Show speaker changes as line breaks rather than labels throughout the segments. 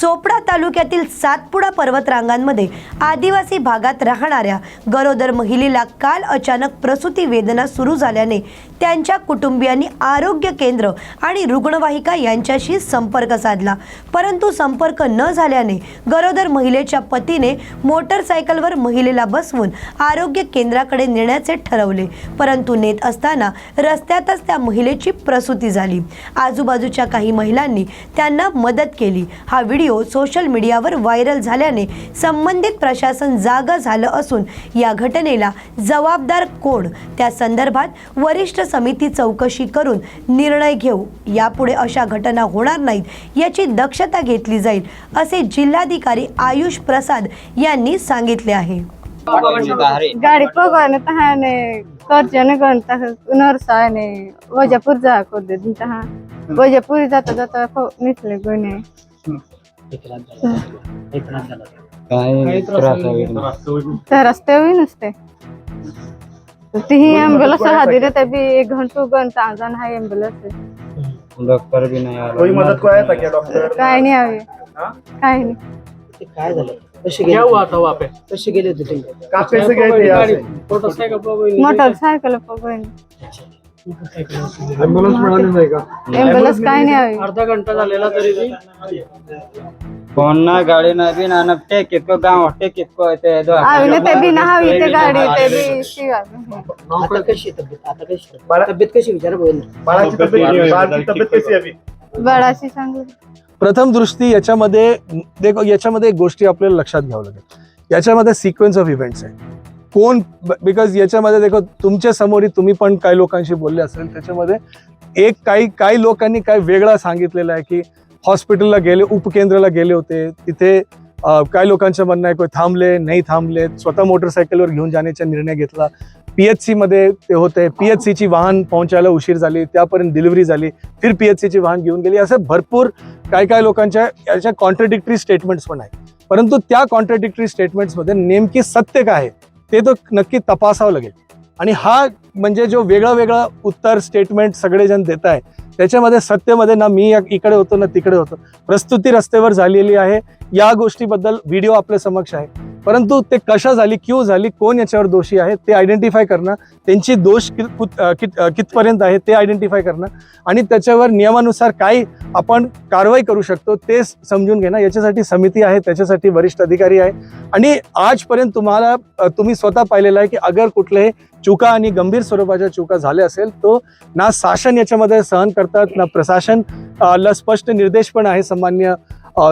चोपडा तालुक्यातील सातपुडा पर्वतरांगांमध्ये आदिवासी भागात राहणाऱ्या गरोदर महिलेला काल अचानक प्रसूती वेदना सुरू झाल्याने त्यांच्या कुटुंबियांनी आरोग्य केंद्र आणि रुग्णवाहिका यांच्याशी संपर्क साधला. परंतु संपर्क न झाल्याने गरोदर महिलेच्या पतीने मोटरसायकलवर महिलेला बसवून आरोग्य केंद्राकडे नेण्याचे ठरवले. परंतु नेत असताना रस्त्यातच त्या महिलेची प्रसूती झाली. आजूबाजूच्या काही महिलांनी त्यांना मदत केली. हा व्हिडिओ सोशल मीडियावर व्हायरल झाल्याने संबंधित प्रशासन जागा झालं असून या घटनेला जबाबदार कोण? त्या संदर्भात वरिष्ठ समिती चौकशी करून निर्णय घेऊ. यापुढे अशा घटना होणार नाहीत याची दक्षता घेतली जाईल असे जिल्हाधिकारी आयुष प्रसाद यांनी सांगितले आहे.
गाडी पोगाने तहाने कर्जने गणता जा कोदे जाता जाता हो, निसले गुन्हे.
काय त्रास
नुसते. तीही ॲम्ब्युलन्स हादी रहते भी एक घंटो घंटा आजान है ॲम्ब्युलन्स
डॉक्टर भी नहीं आ रहा
कोई मदद को आया था क्या डॉक्टर
काय नाही
हाँ?
काय नाही.
ते काय झालं? कसे
क्या
गेले?
हुआ था वहाँ पे
गेले होते तुम्ही?
से गए थे यहाँ से
मोटरसाइकिल पर कोई
मोटरसायकल पकडून.
एम्बुलेंस मिळाली नाही का?
काय नाही हवे
अर्धा घंटा झालेला तरी बी
फोन ना गाडी ना बी ना टेक को गाँव टेक को ते दो
हवी ना ते बी ना हवी ते गाडी ते बी शिवा
आता कशी आहे तब्येत? आता कशी आहे?
बाळा-
तब्येत कशी विचार बोल
बाळाची तब्येत बाळाची तब्येत कशी आहे? अभी
बळाशी चांगली
प्रथम दृष्टी याच्यामध्ये देखो याच्यामध्ये एक गोष्टी आपल्याला लक्षात घ्यावं लागेल. याच्यामध्ये सिक्वेन्स ऑफ इव्हेंट्स आहे. कोण बिकॉज याच्यामध्ये देखो तुमच्यासमोर तुम्ही पण काही लोकांशी बोलले असेल त्याच्यामध्ये एक काही काही लोकांनी काय वेगळा सांगितलेलं आहे की हॉस्पिटलला गेले उपकेंद्राला गेले होते. तिथे काय लोकांचं म्हणणं आहे कोण थांबले नाही थांबले. स्वतः मोटरसायकलवर घेऊन जाण्याचा निर्णय घेतला. पी एच सीमध्ये ते होते. पी एच सीची वाहन पोहोचायला उशीर झाली. त्यापर्यंत डिलिव्हरी झाली. फिर पी एच सीची वाहन घेऊन गेली. असं भरपूर काय काय लोकांच्या याच्या कॉन्ट्रडिक्टरी स्टेटमेंट्स पण आहेत. परंतु त्या कॉन्ट्रडिक्टरी स्टेटमेंट्समध्ये नेमकी सत्य काय आहे ते तर नक्की तपासावं लागेल. आणि हा म्हणजे जो वेगळा वेगळा उत्तर स्टेटमेंट सगळेजण देत आहे त्याच्यामध्ये सत्यमध्ये ना मी इकडे होतो ना तिकडे होतो. प्रस्तुती रस्त्यावर झालेली आहे. या गोष्टीबद्दल व्हिडिओ आपल्या समक्ष आहे. परंतु ते कशा झाली क्यू झाली कोण याच्यावर दोषी आहे ते आयडेंटिफाय करणं त्यांची दोष कित- कितपर्यंत आहे ते आयडेंटिफाय करणं आणि त्याच्यावर नियमानुसार काय आपण कारवाई करू शकतो ते समजून घेणं याच्यासाठी समिती आहे त्याच्यासाठी वरिष्ठ अधिकारी आहे. आणि आजपर्यंत तुम्हाला तुम्ही स्वतः पाहिलेलं आहे की अगर कुठले चुका आणि गंभीर स्वरूपाच्या चुका झाल्या असेल तो ना शासन याच्यामध्ये सहन करतात ना प्रशासन ला स्पष्ट निर्देश पण आहे सामान्य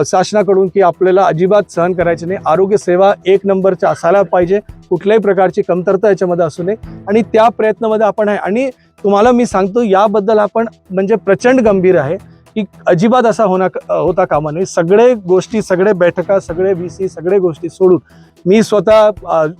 शासनाकडून की आपल्याला अजिबात सहन करायचे नाही. आरोग्य सेवा एक नंबरच्या असायला पाहिजे. कुठल्याही प्रकारची कमतरता याच्यामध्ये असू नये. आणि त्या प्रयत्नामध्ये आपण आहे. आणि तुम्हाला मी सांगतो याबद्दल आपण म्हणजे प्रचंड गंभीर आहे की अजिबात असा होणार होता कामा नये. सगळे गोष्टी सगळे बैठका सगळे व्ही सी सगळे गोष्टी सोडून मी स्वतः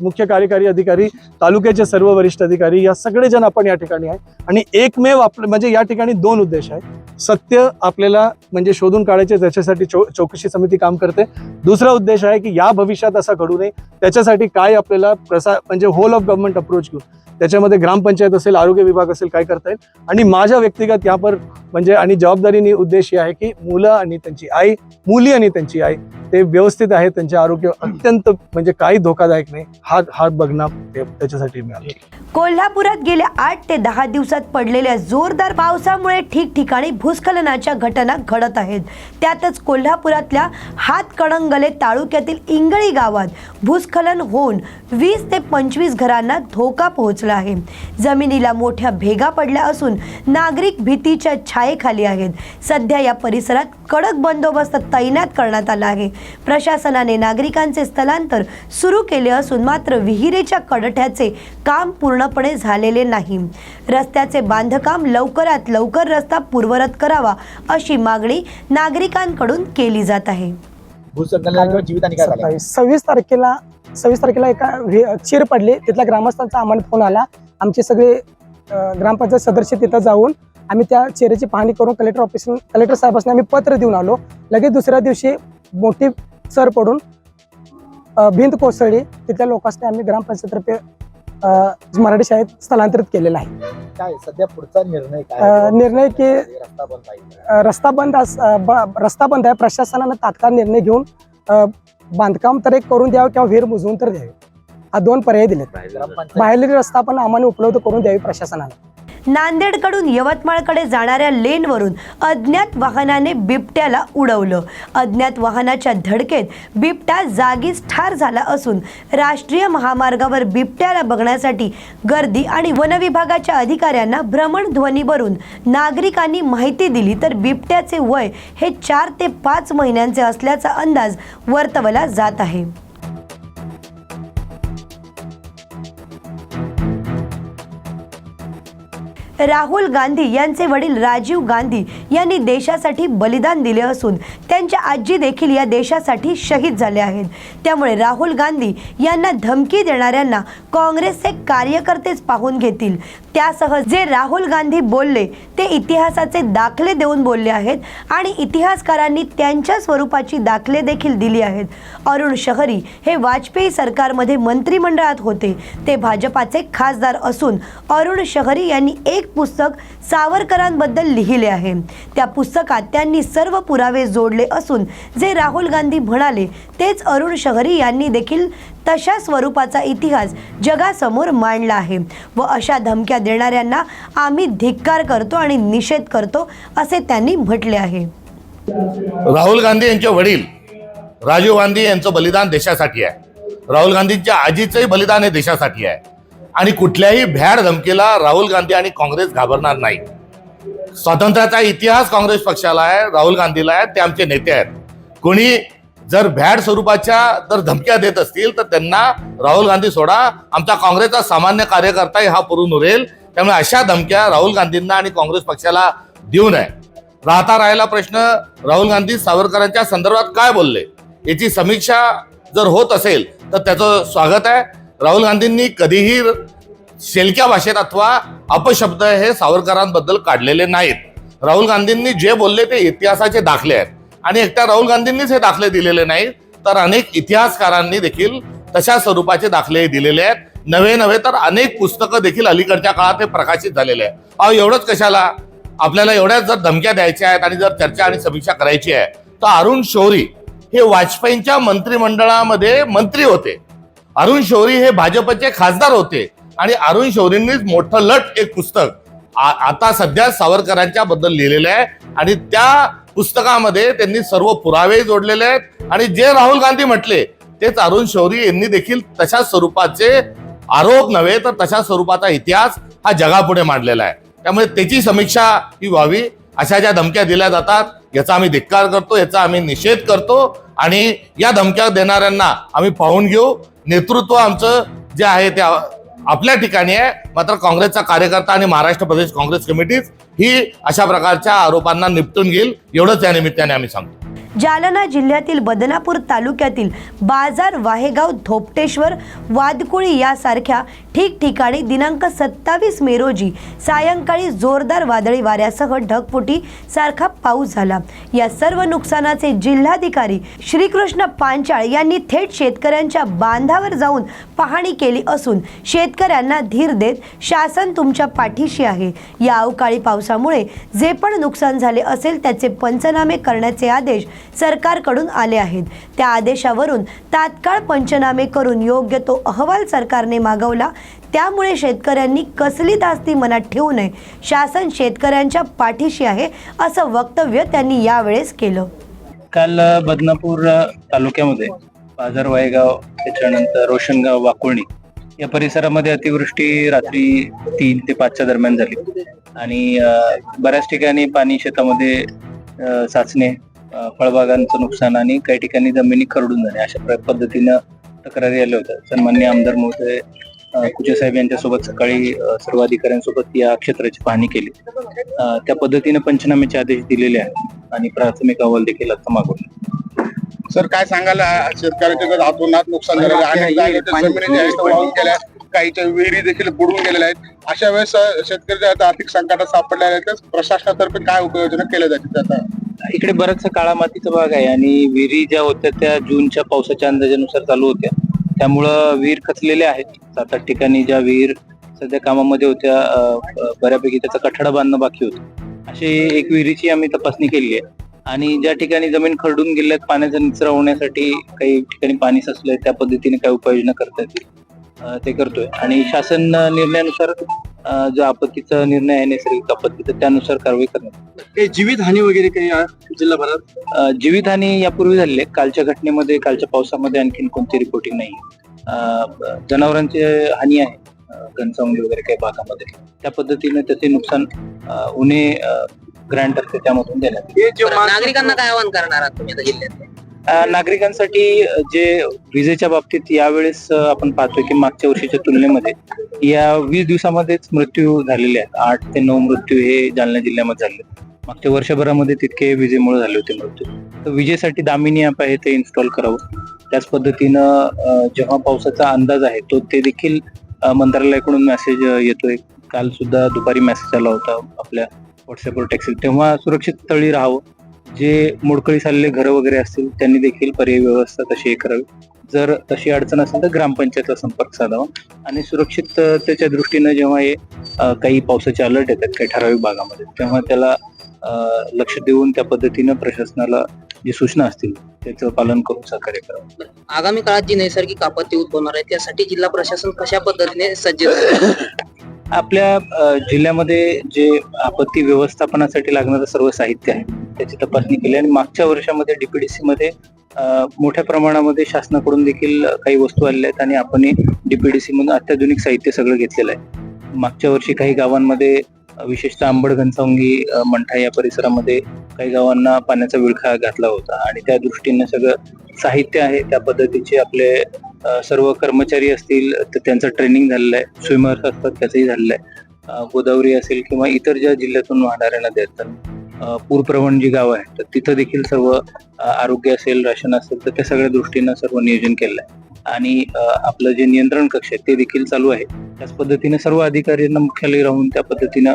मुख्य कार्यकारी अधिकारी तालुक्याचे सर्व वरिष्ठ अधिकारी या सगळेजण आपण या ठिकाणी आहे. आणि एकमेव आपलं म्हणजे या ठिकाणी दोन उद्देश आहे सत्य आपल्याला म्हणजे शोधून काढायचे त्याच्यासाठी चौ चौकशी समिती काम करते. दुसरा उद्देश आहे की या भविष्यात असा घडू नये. त्याच्यासाठी काय आपल्याला प्रसा म्हणजे होल ऑफ गव्हर्नमेंट अप्रोच घेऊन. त्याच्यामध्ये ग्रामपंचायत असेल आरोग्य विभाग असेल काय करता येईल? आणि माझ्या व्यक्तिगत यावर म्हणजे आणि जबाबदारीने उद्देश हे आहे की मुलं आणि त्यांची आई मुली आणि त्यांची आई ते व्यवस्थित आहे त्यांचे आरोग्य अत्यंत म्हणजे काही धोकादायक नाही हा हा बघणं त्याच्यासाठी मिळालं
कोल्हापुरात गेल्या आठ ते दहा दिवसात पडलेल्या जोरदार पावसामुळे ठिकठिकाणी भूस्खलनाच्या घटना घडत आहेत. त्यातच कोल्हापुरातल्या हातकणंगले तालुक्यातील इंगळी गावात भूस्खलन होऊन वीस ते पंचवीस घरांना धोका पोहोचला. आहे. जमिनीला मोठ्या भेगा पडल्या असून नागरिक भीतीच्या छायेखाली आहेत. सध्या या परिसरात कडक बंदोबस्त तैनात करण्यात आला आहे. प्रशासनाने नागरिकांचे स्थलांतर सुरू केले असून मात्र विहिरीच्या कडठ्याचे काम पूर्णपणे झालेले नाही. रस्त्याचे बांधकाम लवकरात लवकर रस्ता पूर्वरत करावा अशी मागणी नागरिकांकडून केली जात आहे.
सव्वीस तारखेला सव्वीस तारखेला एका चिर पडली. तिथल्या ग्रामस्थांचा आम्हाला फोन आला. आमचे सगळे ग्रामपंचायत सदस्य तिथं जाऊन आम्ही त्या चेहऱ्याची पाहणी करून कलेक्टर ऑफिस कलेक्टर साहेबांना आम्ही पत्र देऊन आलो. लगेच दुसऱ्या दिवशी मोठी सर पडून भिंत कोसळली. तिथल्या लोकांनी आम्ही ग्रामपंचायततर्फे अं, मराठी शाळेत स्थलांतरित केलेलं आहे.
काय सध्या पुढचा निर्णय
निर्णय की
रस्ता बंद
रस्ता बंद रस्ता बंद आहे. प्रशासनानं तात्काळ निर्णय घेऊन बांधकाम तर एक करून द्यावं किंवा विहीर बुजवून तर द्यावे. हा दोन पर्याय दिलेत. बाहेरील रस्ता पण आम्हाला उपलब्ध करून द्यावी प्रशासनानं
नांदेडकडून यवतमाळकडे जाणाऱ्या लेनवरून अज्ञात वाहनाने बिबट्याला उडवलं. अज्ञात वाहनाच्या धडकेत बिबट्या जागीच ठार झाला असून राष्ट्रीय महामार्गावर बिबट्याला बघण्यासाठी गर्दी आणि वनविभागाच्या अधिकाऱ्यांना भ्रमणध्वनीवरून नागरिकांनी माहिती दिली तर बिबट्याचे वय हे चार ते पाच महिन्यांचे असल्याचा अंदाज वर्तवला जात आहे. राहुल गांधी यांचे वडील राजीव गांधी यांनी देशासाठी बलिदान दिले असून त्यांच्या आजी देखील या देशासाठी शहीद झाले आहेत. त्यामुळे राहुल गांधी यांना धमकी देणाऱ्यांना काँग्रेसचे कार्यकर्तेच पाहून घेतील. त्यासह जे राहुल गांधी बोलले ते इतिहासाचे दाखले देऊन बोलले आहेत आणि इतिहासकारांनी त्यांच्या स्वरूपाची दाखले देखील दिली आहेत. अरुण शहरी हे वाजपेयी सरकारमध्ये मंत्रिमंडळात होते. ते भाजपाचे खासदार असून अरुण शहरी यांनी एक पुस्तक सावरकरांबद्दल लिहिले आहे. त्या पुस्तकात त्यांनी सर्व पुरावे जोडले असून जे राहुल गांधी म्हणाले तेच अरुण शहरी यांनी देखील तशा स्वरूपाचा इतिहास जगासमोर मांडला आहे व अशा धमक्या देणाऱ्यांना आम्ही धिक्कार करतो आणि निषेध करतो असे त्यांनी म्हटले आहे.
राहुल गांधी यांचे वडील राजीव गांधी यांचं बलिदान देशासाठी आहे. राहुल गांधींच्या आजीचंही बलिदान हे देशासाठी आहे. आणि कुठल्याही भ्याड धमकीला राहुल गांधी आणि काँग्रेस घाबरणार नाही. स्वातंत्र्याचा इतिहास काँग्रेस पक्षाला आहे राहुल गांधीला आहे ते आमचे नेते आहेत. कोणी जर भ्याड स्वरूपाच्या जर धमक्या देत असतील तर त्यांना राहुल गांधी सोडा. आमचा काँग्रेसचा सामान्य कार्यकर्ताही हा पुरून उरेल. त्यामुळे अशा धमक्या राहुल गांधींना आणि काँग्रेस पक्षाला देऊ नये. राहता राहिला प्रश्न राहुल गांधी सावरकरांच्या संदर्भात काय बोलले? याची समीक्षा जर होत असेल तर त्याचं स्वागत आहे. राहुल गांधींनी कधीही शेलक्या भाषेत अथवा अपशब्द हे सावरकरांबद्दल काढलेले नाहीत. राहुल गांधींनी जे बोलले ते इतिहासाचे दाखले आहेत. आणि एकट्या राहुल गांधींनीच हे दाखले दिलेले नाहीत. तर अनेक इतिहासकारांनी देखील तशा स्वरूपाचे दाखले दिलेले आहेत. नवे नवे तर अनेक पुस्तकं देखील अलीकडच्या काळात हे प्रकाशित झालेले आहे अहो एवढंच कशाला? आपल्याला एवढ्याच जर धमक्या द्यायच्या आहेत आणि जर चर्चा आणि समीक्षा करायची आहे तर अरुण शौरी हे वाजपेयींच्या मंत्रिमंडळामध्ये मंत्री होते. अरुण शौरी हे भाजपचे खासदार होते. आणि अरुण शौरींनीच मोठं लट एक पुस्तक आता सध्या सावरकरांच्या बद्दल लिहिलेलं आहे. आणि त्या पुस्तकामध्ये त्यांनी सर्व पुरावे जोडलेले आहेत. आणि जे राहुल गांधी म्हटले तेच अरुण शौरी यांनी देखील तशा स्वरूपाचे आरोप नव्हे तर तशा स्वरूपाचा इतिहास हा जगापुढे मांडलेला आहे. त्यामुळे त्याची समीक्षा ही व्हावी. अशा ज्या धमक्या दिल्या जातात याचा आम्ही धिक्कार करतो याचा आम्ही निषेध करतो आणि या धमक्या देणाऱ्यांना आम्ही पाहून घेऊ. नेतृत्व आमचं जे आहे ते आपल्या ठिकाणी आहे. मात्र काँग्रेसचा कार्यकर्ता आणि महाराष्ट्र प्रदेश काँग्रेस कमिटीच ही अशा प्रकारच्या आरोपांना निपटून घेईल. एवढंच या निमित्ताने आम्ही सांगतो.
जालना जिल्ह्यातील बदनापूर तालुक्यातील बाजार वाहेगाव धोपटेश्वर वादकुळी यासारख्या ठिकठिकाणी दिनांक सत्तावीस मे रोजी सायंकाळी जोरदार वादळी वाऱ्यासह ढगफुटी सारखा पाऊस झाला. या सर्व नुकसानाचे जिल्हाधिकारी श्रीकृष्ण पांचाळ यांनी थेट शेतकऱ्यांच्या बांधावर जाऊन पाहणी केली असून शेतकऱ्यांना धीर देत शासन तुमच्या पाठीशी आहे. या अवकाळी पावसामुळे जे पण नुकसान झाले असेल त्याचे पंचनामे करण्याचे आदेश सरकारकडून आले आहेत. त्या आदेशावरून तात्काळ पंचनामे करून योग्य तो अहवाल सरकारने मागवला. त्यामुळे शेतकऱ्यांनी कसली दास्ती मनात ठेवू नये. शासन शेतकऱ्यांच्या पाठीशी आहे असं वक्तव्य त्यांनी यावेळेस केलं.
काल बदनापूर तालुक्यामध्ये बाजार वायगाव त्याच्यानंतर रोशनगाव वाकुळणी या परिसरामध्ये अतिवृष्टी रात्री तीन ते पाचच्या दरम्यान झाली. आणि बऱ्याच ठिकाणी पाणी शेतामध्ये साचणे फळबागांचं नुकसान आणि काही ठिकाणी जमिनी खरडून जाणे अशा पद्धतीनं तक्रारी आल्या होत्या. सन्मान्य आमदार महोदय कुचे साहेब यांच्यासोबत सकाळी सर्व अधिकाऱ्यांसोबत या क्षेत्राची पाहणी केली. त्या पद्धतीने पंचनाम्याचे आदेश दिलेले आहेत आणि प्राथमिक अहवाल देखील आता मागवला.
सर काय सांगाल? आ, शेतकऱ्याच्या जर हातोनात नुकसान झालेलं आहे काहीच्या विहिरी देखील बुडून गेलेल्या आहेत. अशा वेळेस शेतकरी आता आर्थिक संकटात सापडले आहेत. प्रशासनातर्फे काय उपाययोजना केल्या जातील त्याचा
इकडे बराचसा काळा मातीचा भाग आहे आणि विहिरी ज्या होत्या त्या जूनच्या पावसाच्या अंदाजानुसार चालू होत्या. त्यामुळं विहीर खचलेल्या आहेत. सात आठ ठिकाणी ज्या विहीर सध्या कामामध्ये होत्या बऱ्यापैकी त्याचा कठडा बांधणं बाकी होतं. अशी एक विहिरीची आम्ही तपासणी केली आहे. आणि ज्या ठिकाणी जमीन खरडून गेल्यात पाण्याचा निचरा होण्यासाठी काही ठिकाणी पाणी साचलंय त्या पद्धतीने काय उपाययोजना करता येतील. ते करतोय. आणि शासन निर्णयानुसार जो आपत्तीचा निर्णय आहे नैसर्गिक आपत्ती तर त्यानुसार कारवाई करण्यात
काही जीवित हानी वगैरे काही जिल्हाभरात?
अ, जीवितहानी यापूर्वी झाली आहे. कालच्या घटनेमध्ये कालच्या पावसामध्ये आणखीन कोणती रिपोर्टिंग नाही. जनावरांची हानी आहे. घनसावंगी वगैरे काही भागामध्ये. त्या पद्धतीने त्याचे नुकसान उन्हे ग्रँट असते त्यामधून देण्यात.
हे
नागरिकांना काय आवाहन करणार आहात तुम्ही जिल्ह्यात?
नागरिकांसाठी जे विजेच्या बाबतीत यावेळेस आपण पाहतोय की मागच्या वर्षीच्या तुलनेमध्ये या वीस दिवसामध्येच मृत्यू झालेले आहेत. आठ ते नऊ मृत्यू हे जालना जिल्ह्यामध्ये झाले. मागच्या वर्षभरामध्ये तितके विजेमुळे झाले होते मृत्यू. तर विजेसाठी दामिनी ॲप आहे ते इन्स्टॉल करावं. त्याच पद्धतीनं जेव्हा पावसाचा अंदाज आहे तो ते देखील मंत्रालयाकडून मेसेज येतोय. काल सुद्धा दुपारी मेसेज आला होता आपल्या व्हॉट्सअपवर टॅक्सी तेव्हा सुरक्षित स्थळी राहावं. जे मोडकळीस आलेले घरं वगैरे असतील त्यांनी देखील पर्यायी व्यवस्था तशी हे करावी जर तशी अडचण असेल तर ग्रामपंचायतला संपर्क साधावा आणि सुरक्षिततेच्या दृष्टीनं जेव्हा हे काही पावसाचे अलर्ट येतात काही ठराविक भागामध्ये तेव्हा त्याला लक्ष देऊन त्या पद्धतीनं प्रशासनाला जी सूचना असतील त्याचं पालन करून सहकार्य करावं
आगामी काळात जी नैसर्गिक आपत्ती उद्भवणार आहे त्यासाठी जिल्हा प्रशासन कशा पद्धतीने सज्ज?
आपल्या जिल्ह्यामध्ये जे आपत्ती व्यवस्थापनासाठी लागणारं सर्व साहित्य आहे त्याची तपासणी केली आणि मागच्या वर्षामध्ये डीपीडीसी मध्ये मोठ्या प्रमाणामध्ये शासनाकडून देखील काही वस्तू आलेल्या आहेत आणि आपण डीपीडीसी मधून अत्याधुनिक साहित्य सगळं घेतलेलं आहे. मागच्या वर्षी काही गावांमध्ये विशेषतः आंबड घनसावंगी मंठा या परिसरामध्ये काही गावांना पाण्याचा विळखा घातला होता आणि त्या दृष्टीने सगळं साहित्य आहे. त्या पद्धतीचे आपले सर्व कर्मचारी असतील तर त्यांचं ट्रेनिंग झालेलं आहे. स्विमर्स असतात त्याचंही झालेलं आहे. गोदावरी असेल किंवा इतर ज्या जिल्ह्यातून वाहणाऱ्या नद्या आहेत पूरप्रवण जी गावं आहेत तर तिथं देखील सर्व आरोग्य असेल राशन असेल तर त्या सगळ्या दृष्टीनं सर्व नियोजन केलं आहे आणि आपलं जे नियंत्रण कक्ष आहे ते देखील चालू आहे. त्याच पद्धतीने सर्व अधिकाऱ्यांना मुख्यालय राहून त्या पद्धतीनं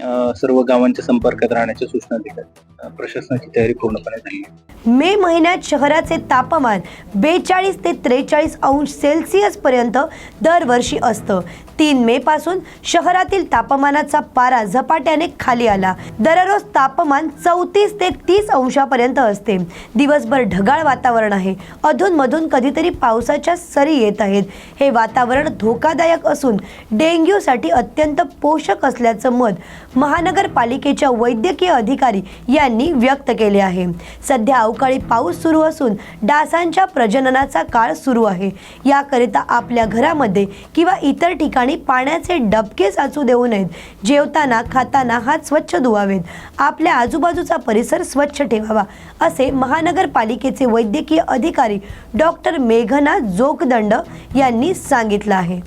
सर्व गावांच्या संपर्कात राहण्याच्या सूचना दिल्या प्रशासनाची तयारी पूर्णपणे झाली
मे महिन्यात शहराचे तापमान बेचाळीस ते त्रेचाळीस अंश सेल्सिअस पर्यंत दरवर्षी असतं. तीन मे पासून शहरातील तापमानाचा पारा झपाट्याने खाली आला. दररोज तापमान चौतीस ते तीस अंशापर्यंत असते. दिवसभर ढगाळ वातावरण आहे. अधूनमधून कधीतरी पावसाच्या सरी येत आहेत. हे वातावरण धोकादायक असून डेंग्यूसाठी अत्यंत पोषक असल्याचं मत महानगरपालिकेच्या वैद्यकीय अधिकारी यांनी व्यक्त केले आहे. सध्या अवकाळी पाऊस सुरू असून डासांच्या प्रजननाचा काळ सुरू आहे. याकरिता आपल्या घरामध्ये किंवा इतर ठिकाणी पाण्याचे डबके साचू देऊ नयेत. जेवताना खाताना हात स्वच्छ धुवावेत. आपल्या आजूबाजूचा परिसर स्वच्छ ठेवावा असे महानगरपालिकेचे वैद्यकीय अधिकारी डॉक्टर मेघना जोगदंड यांनी सांगितलं आहे.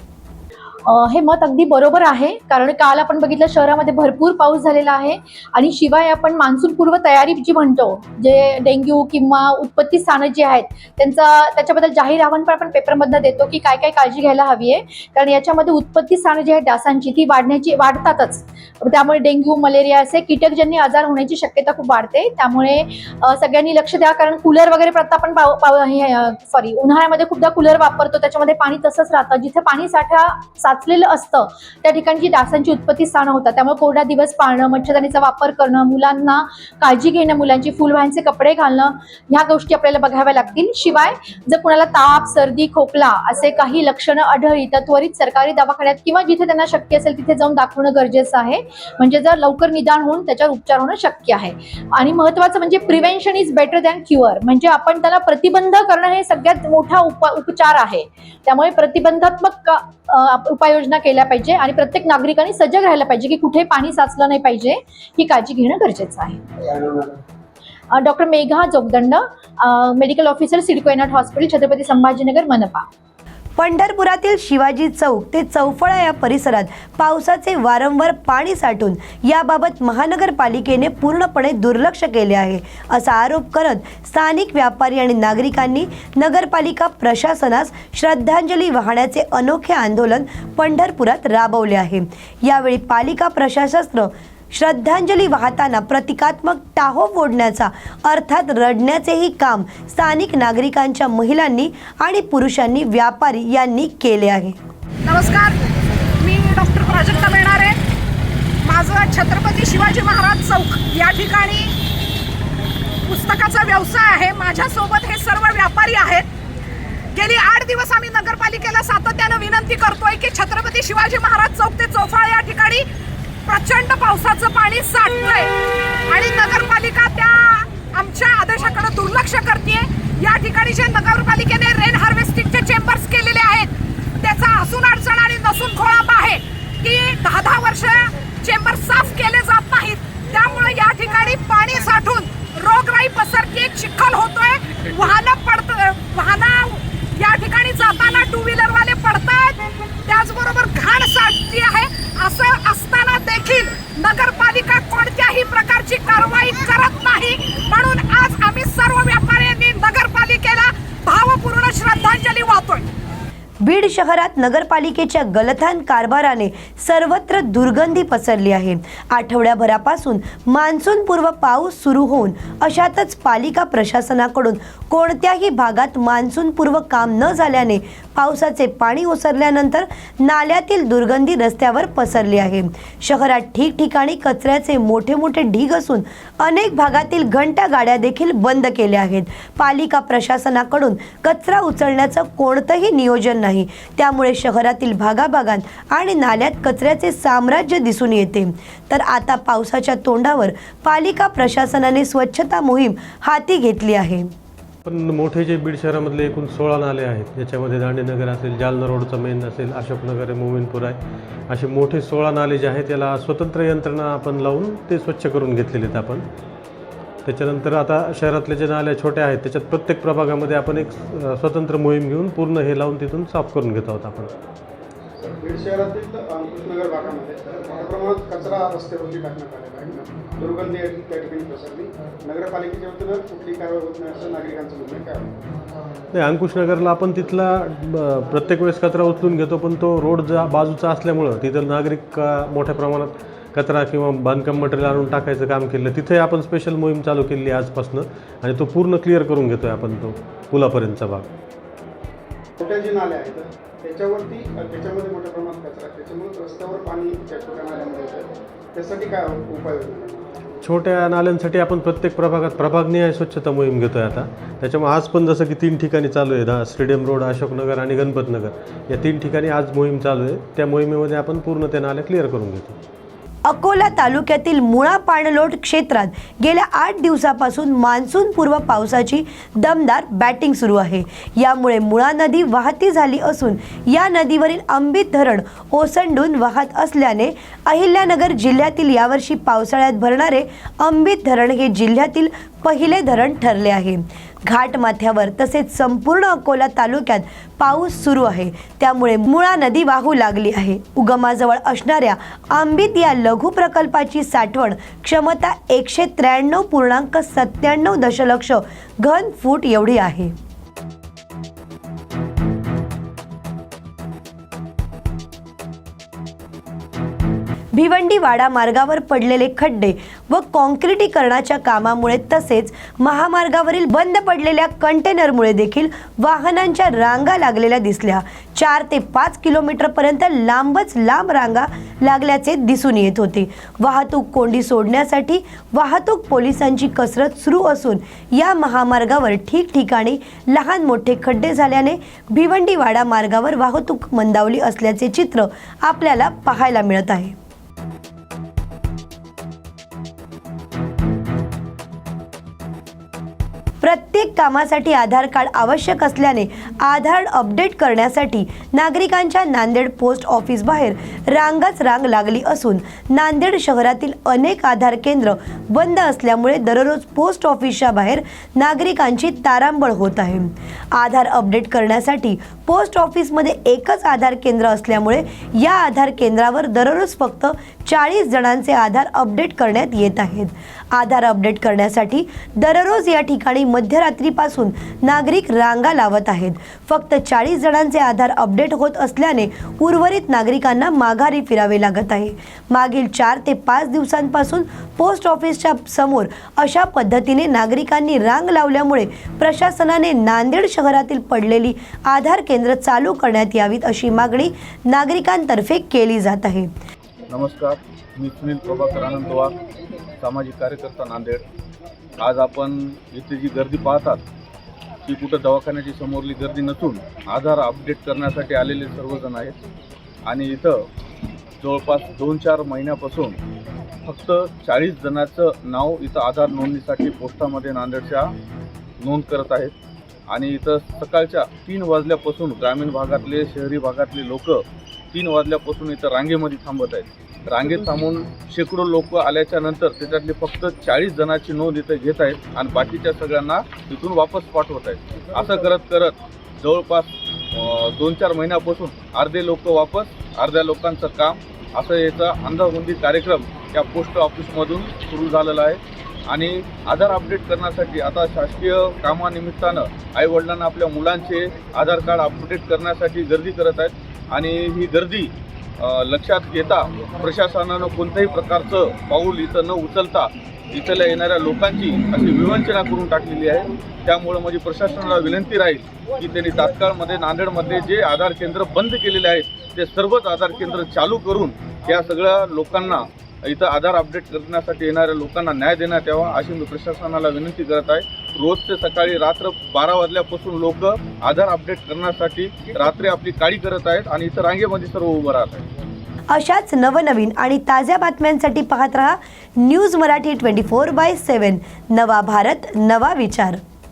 हे मत अगदी बरोबर आहे. कारण काल आपण बघितलं शहरामध्ये भरपूर पाऊस झालेला आहे आणि शिवाय आपण मान्सून पूर्व तयारी जी म्हणतो जे डेंग्यू किंवा उत्पत्ती स्थानं जी आहेत त्यांचा त्याच्याबद्दल जाहीर आव्हान पण आपण पेपरमधनं देतो की काय काय काळजी घ्यायला हवी आहे. कारण याच्यामध्ये उत्पत्ती स्थानं जी आहेत डासांची ती वाढण्याची वाढतातच. त्यामुळे डेंग्यू मलेरिया असे कीटकजन्य आजार होण्याची शक्यता खूप वाढते. त्यामुळे सगळ्यांनी लक्ष द्या कारण कूलर वगैरे प्रथा आपण पाव पाव हे सॉरी उन्हाळ्यामध्ये खूपदा कूलर वापरतो त्याच्यामध्ये पाणी तसंच राहतं. जिथे पाणी साठा साचलेलं असतं. त्या ठिकाणी जी डासांची उत्पत्ती स्थानं होतात त्यामुळे कोरडा दिवस पाळणं मच्छरदाणीचा वापर करणं मुलांना काळजी घेणं मुलांची फुलवायांचे कपडे घालणं ह्या गोष्टी आपल्याला बघाव्या लागतील. शिवाय जर कुणाला ताप सर्दी खोकला असे काही लक्षणं आढळली तर त्वरित सरकारी दवाखान्यात किंवा जिथे त्यांना शक्य असेल तिथे जाऊन दाखवणं गरजेचं आहे. म्हणजे जर लवकर निदान होऊन त्याच्यावर उपचार होणं शक्य आहे. आणि महत्वाचं म्हणजे prevention is better than cure म्हणजे आपण त्याला प्रतिबंध करणं हे सगळ्यात मोठा उप उपचार आहे. त्यामुळे प्रतिबंधात्मक उपाययोजना केल्या पाहिजे आणि प्रत्येक नागरिकांनी सजग राहायला पाहिजे की कुठे पाणी साचलं नाही पाहिजे ही काळजी घेणं गरजेचं आहे. Doctor Megha Jogdand medical officer CIDCO एनट hospital Chhatrapati Sambhajinagar मनपा.
पंढरपुरातील शिवाजी चौक ते चौफळा या परिसरात पावसाचे वारंवार पाणी साठून याबाबत महानगरपालिकेने पूर्णपणे दुर्लक्ष केले आहे असा आरोप करत स्थानिक व्यापारी आणि नागरिकांनी नगरपालिका प्रशासनास श्रद्धांजली वाहण्याचे अनोखे आंदोलन पंढरपुरात राबवले आहे. यावेळी पालिका प्रशासनानं श्रद्धांजली वाहताना प्रतिकात्मक टाहो फोडण्याचा अर्थात रडण्याचेही काम स्थानिक नागरिकांच्या महिलांनी आणि पुरुषांनी व्यापारी यांनी केले आहे.
नमस्कार. मी डॉक्टर
प्राजक्ता बेणारे. आहे माझं छत्रपती शिवाजी महाराज चौक या ठिकाणी पुस्तकाचा व्यवसाय आहे. माझ्यासोबत हे सर्व व्यापारी आहेत. गेली आठ दिवस आम्ही नगरपालिकेला सातत्यानं विनंती करतोय की छत्रपती शिवाजी महाराज चौक ते चौफाळ या ठिकाणी प्रचंड पावसाचं पाणी साठलंय आणि नगरपालिका त्या आमच्या आदेशाकडे दुर्लक्ष करते या ठिकाणी जे नगरपालिकेने रेन हार्वेस्टिंगचे चेंबर्स केलेले आहेत त्याचा असून अडचण आणि नसून खोळाप आहे की दहा दहा वर्ष चेंबर साफ केले जात नाहीत. त्यामुळे या ठिकाणी पाणी साठून रोगराई पसरते चिखल होतोय वाहनं पड वाहनं या ठिकाणी जाताना टू व्हीलर वाले पडतायत त्याचबरोबर घाण साठती आहे असं असताना देखील नगरपालिका कोणत्याही प्रकारची कारवाई करत नाही म्हणून आज आम्ही सर्व व्यापाऱ्यांनी नगरपालिकेला भावपूर्ण श्रद्धांजली वाहतोय
बीड शहरात नगरपालिकेच्या गलथान कारभाराने सर्वत्र दुर्गंधी पसरली आहे. आठवड्याभरापासून मान्सूनपूर्व पाऊस सुरू होऊन अशातच पालिका प्रशासनाकडून कोणत्याही भागात मान्सूनपूर्व काम न झाल्याने पावसाचे पाणी ओसरल्यानंतर नाल्यातील दुर्गंधी रस्त्यावर पसरली आहे. शहरात ठिकठिकाणी कचऱ्याचे मोठे मोठे ढीग असून अनेक भागातील घंटा गाड्या देखील बंद केल्या आहेत. पालिका प्रशासनाकडून कचरा उचलण्याचं कोणतंही नियोजन नाही. नाही. त्यामुळे शहरातील भागाभागांत आणि नाल्यात कचऱ्याचे साम्राज्य दिसून येते. तर आता पावसाच्या तोंडावर पालिका प्रशासनाने स्वच्छता मोहीम हाती घेतली आहे.
पण मोठे जे बीड शहरामधले एकूण सोळा नाले आहेत ज्याच्यामध्ये दांडेनगर असेल जालना रोडचं मेन असेल अशोकनगर आहे मोमीनपूर आहे असे मोठे सोळा नाले जे आहेत त्याला स्वतंत्र यंत्रणा आपण लावून ते स्वच्छ करून घेतलेले आहेत आपण. त्याच्यानंतर आता शहरातले जे नाले छोटे आहेत त्याच्यात प्रत्येक प्रभागामध्ये आपण एक स्वतंत्र मोहीम घेऊन पूर्ण हे लावून तिथून साफ करून घेत आहोत आपण
बीड शहरातील कृष्णनगर भागामध्ये मोठ्या प्रमाणात कचरा रस्त्यावरती टाकण्यात आलेला आहे दुर्गंधी या त्या ठिकाणी पसरली नगरपालिकेच्या वतीनं कुठली कारवाई होत नाही असं नागरिकांचं म्हणणं आहे. काय वाटतं?
नाही अंकुशनगरला आपण तिथला प्रत्येक वेळेस कचरा उचलून घेतो पण तो रोड जा बाजूचा असल्यामुळं तिथं नागरिक मोठ्या प्रमाणात कचरा किंवा बांधकाम मटेरियल आणून टाकायचं काम केलं तिथे आपण स्पेशल मोहीम चालू केली आहे आजपासनं आणि तो पूर्ण क्लिअर करून घेतो आहे आपण तो पुलापर्यंतचा भाग.
छोट्या जे आहेत त्याच्यावरती त्याच्यामध्ये मोठ्या प्रमाणात कचरा आहे. त्याच्यामुळे रस्त्यावर पाणी त्या छोट्या नाल्यामध्ये येतं. त्यासाठी काय आहे?
छोट्या नाल्यांसाठी आपण प्रत्येक प्रभागात प्रभागनिहाय स्वच्छता मोहीम घेतो आहे आता. त्याच्यामुळे आज पण जसं की तीन ठिकाणी चालू आहे दा स्टेडियम रोड अशोकनगर आणि गणपतनगर. या तीन ठिकाणी आज मोहीम चालू आहे. त्या मोहिमेमध्ये आपण पूर्ण त्या नाल्या क्लिअर करून घेतो
अकोला तालुक्यातील मुळा पाणलोट क्षेत्रात गेल्या आठ दिवसापासून मान्सूनपूर्व पावसाची दमदार बॅटिंग सुरू आहे. यामुळे मुळा नदी वाहती झाली असून या नदीवरील अंबित धरण ओसंडून वाहत असल्याने अहिल्यानगर जिल्ह्यातील यावर्षी पावसाळ्यात भरणारे अंबित धरण हे जिल्ह्यातील पहिले धरण ठरले आहे. घाटमाथ्यावर तसेच संपूर्ण अकोला तालुक्यात पाऊस सुरू आहे. त्यामुळे मुळा नदी वाहू लागली आहे. उगमाजवळ असणाऱ्या आंबित या लघु प्रकल्पाची साठवण क्षमता एकशे त्र्याण्णव पूर्णांक सत्त्याण्णव दशलक्ष घन फूट एवढी आहे. भिवंडी वाडा मार्गावर पडलेले खड्डे व कॉन्क्रिटीकरणाच्या कामामुळे तसेच महामार्गावरील बंद पडलेल्या कंटेनरमुळे देखील वाहनांच्या रांगा लागलेल्या दिसल्या. चार ते पाच किलोमीटरपर्यंत लांबच लांब रांगा लागल्याचे दिसून येत होते. वाहतूक कोंडी सोडण्यासाठी वाहतूक पोलिसांची कसरत सुरू असून या महामार्गावर ठिकठिकाणी लहान मोठे खड्डे झाल्याने भिवंडी वाडा मार्गावर वाहतूक मंदावली असल्याचे चित्र आपल्याला पाहायला मिळत आहे. प्रत्येक कामासाठी आधार कार्ड आवश्यक असल्याने आधार अपडेट करण्यासाठी नागरिकांच्या नांदेड पोस्ट ऑफिस बाहेर रांगाच रांग लागली असून नांदेड शहरातील अनेक आधार केंद्र बंद असल्यामुळे दररोज पोस्ट ऑफिसच्या बाहेर नागरिकांची तारांबळ होत आहे. आधार अपडेट करण्यासाठी पोस्ट ऑफिसमध्ये एकच आधार केंद्र असल्यामुळे या आधार केंद्रावर दररोज फक्त चाळीस जणांचे आधार अपडेट करण्यात येत आहेत. आधार अपडेट करण्यासाठी दररोज या ठिकाणी मध्यरात्रीपासून नागरिक रांगा लावत आहेत. फक्त चाळीस जणांचे आधार अपडेट होत असल्याने उर्वरित नागरिकांना माघारी फिरावे लागत आहे. मागील चार ते पाच दिवसांपासून पोस्ट ऑफिसच्या समोर अशा पद्धतीने नागरिकांनी रांग लावल्यामुळे प्रशासनाने नांदेड शहरातील पडलेली आधार केंद्र चालू करण्यात यावीत अशी मागणी नागरिकांतर्फे केली जात आहे.
नमस्कार मी सुनील प्रभाकर आनंदवार सामाजिक कार्यकर्ता नांदेड. आज आपण इथे जी गर्दी पाहतात ती कुठं दवाखान्याची समोरली गर्दी नसून आधार अपडेट करण्यासाठी आलेले सर्वजण आहेत. आणि इथं जवळपास दोन चार महिन्यापासून फक्त चाळीस जणांचं नाव इथं आधार नोंदणीसाठी पोस्टामध्ये नांदेडच्या नोंद करत आहेत. आणि इथं सकाळच्या तीन वाजल्यापासून ग्रामीण भागातले शहरी भागातले लोक तीन वाजल्यापासून इथं रांगेमध्ये थांबत आहेत. रांगेत थांबून शेकडो लोक आल्याच्यानंतर त्याच्यातले फक्त चाळीस जणांची नोंद इथं घेत आहेत आणि बाकीच्या सगळ्यांना तिथून वापस पाठवत आहेत. असं करत करत जवळपास दोन चार महिन्यापासून अर्धे लोक वापस अर्ध्या लोकांचं काम असं याचा अंदाजबंदी कार्यक्रम या पोस्ट ऑफिसमधून सुरू झालेला आहे. आणि आधार अपडेट करण्यासाठी आता शासकीय कामानिमित्तानं आईवडिलांना आपल्या मुलांचे आधार कार्ड अपडेट करण्यासाठी गर्दी करत आहेत. आणि ही गर्दी लक्षात घेता प्रशासनानं कोणत्याही प्रकारचं पाऊल इथं न उचलता इथल्या येणाऱ्या लोकांची अशी विवंचना करून टाकलेली आहे. त्यामुळं माझी प्रशासनाला विनंती राहील की त्यांनी तात्काळमध्ये नांदेडमध्ये जे आधार केंद्र बंद केलेले आहेत ते सर्वच आधार केंद्र चालू करून या सगळ्या लोकांना इथं आधार अपडेट करण्यासाठी येणाऱ्या लोकांना न्याय देण्यात यावा अशी मी प्रशासनाला विनंती करत आहे. रोजचे सकाळी रात्र बारा वाजल्यापासून लोक आधार अपडेट करण्यासाठी रात्री आपली काळी करत आहेत आणि इथं रांगेमध्ये सर्व उभं राहत आहेत.
अशाच नवनवीन आणि ताज्या बातम्यांसाठी पाहत रहा news Marathi twenty four by seven. नवा भारत नवा विचार.